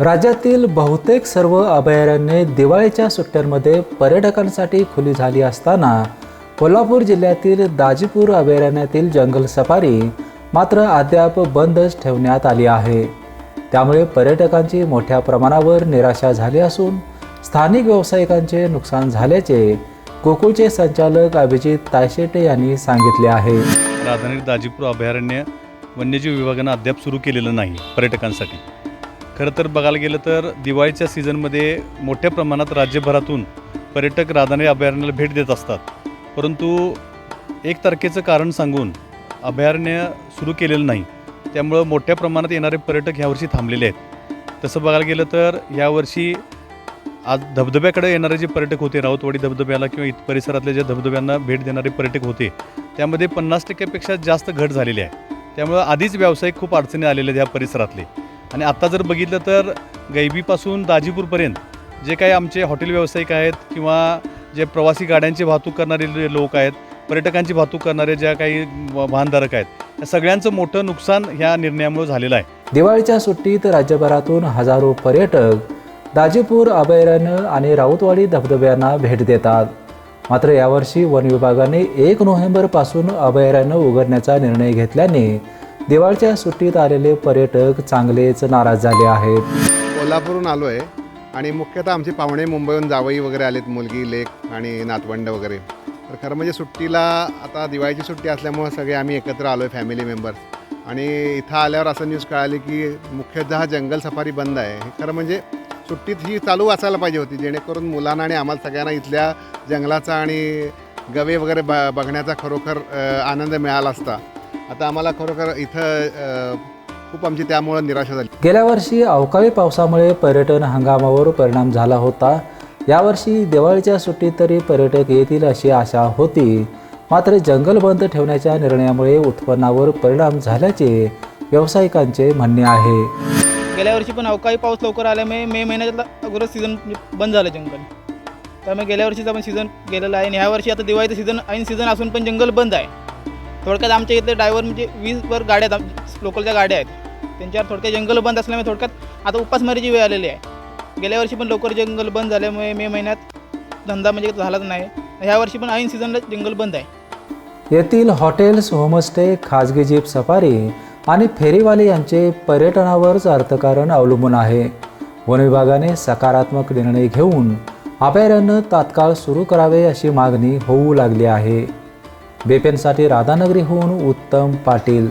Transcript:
राज्यातील बहुतेक सर्व अभयारण्ये दिवाळीच्या सुट्ट्यांमध्ये पर्यटकांसाठी खुली झाली असताना कोल्हापूर जिल्ह्यातील दाजीपूर अभयारण्यातील जंगल सफारी मात्र अद्याप बंदच ठेवण्यात आली आहे. त्यामुळे पर्यटकांची मोठ्या प्रमाणावर निराशा झाली असून स्थानिक व्यावसायिकांचे नुकसान झाल्याचे गोकुळचे संचालक अभिजित तायशेटे यांनी सांगितले आहे. राधानगरी दाजीपूर अभयारण्य वन्यजीव विभागानं अद्याप सुरू केलेलं नाही पर्यटकांसाठी. खरं तर बघायला गेलं तर दिवाळीच्या सीझनमध्ये मोठ्या प्रमाणात राज्यभरातून पर्यटक राधाने अभयारण्याला भेट देत असतात. परंतु एक तारखेचं कारण सांगून अभयारण्य सुरू केलेलं नाही. त्यामुळं मोठ्या प्रमाणात येणारे पर्यटक ह्यावर्षी थांबलेले आहेत. तसं बघायला गेलं तर यावर्षी आज धबधब्याकडे येणारे जे पर्यटक होते राऊतवाडी धबधब्याला किंवा इत परिसरातल्या ज्या धबधब्यांना भेट देणारे पर्यटक होते त्यामध्ये पन्नास टक्क्यापेक्षा जास्त घट झालेली आहे. त्यामुळं आधीच व्यावसायिक खूप अडचणी आलेले आहेत ह्या परिसरातले. आणि आत्ता जर बघितलं तर गैबीपासून दाजीपूरपर्यंत जे काही आमचे हॉटेल व्यावसायिक आहेत किंवा जे प्रवासी गाड्यांची वाहतूक करणारे लोक आहेत पर्यटकांची वाहतूक करणारे ज्या काही वाहनधारक आहेत या सगळ्यांचं मोठं नुकसान ह्या निर्णयामुळे झालेलं आहे. दिवाळीच्या सुट्टीत राज्यभरातून हजारो पर्यटक दाजीपूर अभयारण्य आणि राऊतवाडी धबधब्यांना भेट देतात. मात्र यावर्षी वन विभागाने एक नोव्हेंबरपासून अभयारण्य उघडण्याचा निर्णय घेतल्याने दिवाळीच्या सुट्टीत आलेले पर्यटक चांगलेच नाराज झाले आहेत. कोल्हापूरहून आलो आहे आणि मुख्यतः आमचे पाहुणे मुंबईहून जावई वगैरे आलेत मुलगी लेक आणि नातवंड वगैरे. तर खरं म्हणजे सुट्टीला आता दिवाळीची सुट्टी असल्यामुळं सगळे आम्ही एकत्र आलो आहे फॅमिली मेंबर्स आणि इथं आल्यावर असं न्यूज कळाली की मुख्यतः जंगल सफारी बंद आहे. हे खरं म्हणजे सुट्टीत ही चालू असायला पाहिजे होती जेणेकरून मुलांना आणि आम्हाला सगळ्यांना इथल्या जंगलाचा आणि गवे वगैरे ब बघण्याचा खरोखर अ, आनंद मिळाला असता. आता आम्हाला खरोखर इथं खूप आमची त्यामुळं निराशा झाली. गेल्या वर्षी अवकाळी पावसामुळे पर्यटन हंगामावर परिणाम झाला होता. यावर्षी दिवाळीच्या सुट्टीत तरी पर्यटक येतील अशी आशा होती. मात्र जंगल बंद ठेवण्याच्या निर्णयामुळे उत्पन्नावर परिणाम झाल्याचे व्यावसायिकांचे म्हणणे आहे. गेल्या वर्षी पण अवकाळी पाऊस लवकर आल्यामुळे मे महिन्याच्या अगोदर सीझन बंद झालं जंगल. त्यामुळे गेल्या वर्षीचा पण सीझन गेलेला आहे आणि ह्या वर्षी आता दिवाळीचं सीझन ऐन सीझन असून पण जंगल बंद आहे. थोडक्यात आमच्या इथले ड्रायव्हर म्हणजे वीसभर गाड्या आहेत लोकलच्या गाड्या आहेत. त्यांच्यावर थोडक्यात जंगल बंद असल्यामुळे थोडक्यात आता उपासमारीची वेळ आलेली आहे. गेल्या वर्षी पण लवकर जंगल बंद झाल्यामुळे मे महिन्यात धंदा म्हणजे झालाच नाही. ह्या वर्षी पण ऐन सीझनला जंगल बंद आहे. येथील हॉटेल्स होमस्टे खाजगी जीप सफारी आणि फेरीवाले यांचे पर्यटनावरच अर्थकारण अवलंबून आहे. वन विभागाने सकारात्मक निर्णय घेऊन अभयारण्य तात्काळ सुरू करावे अशी मागणी होऊ लागली आहे. बेपेनसाठी राधानगरीहून उत्तम पाटील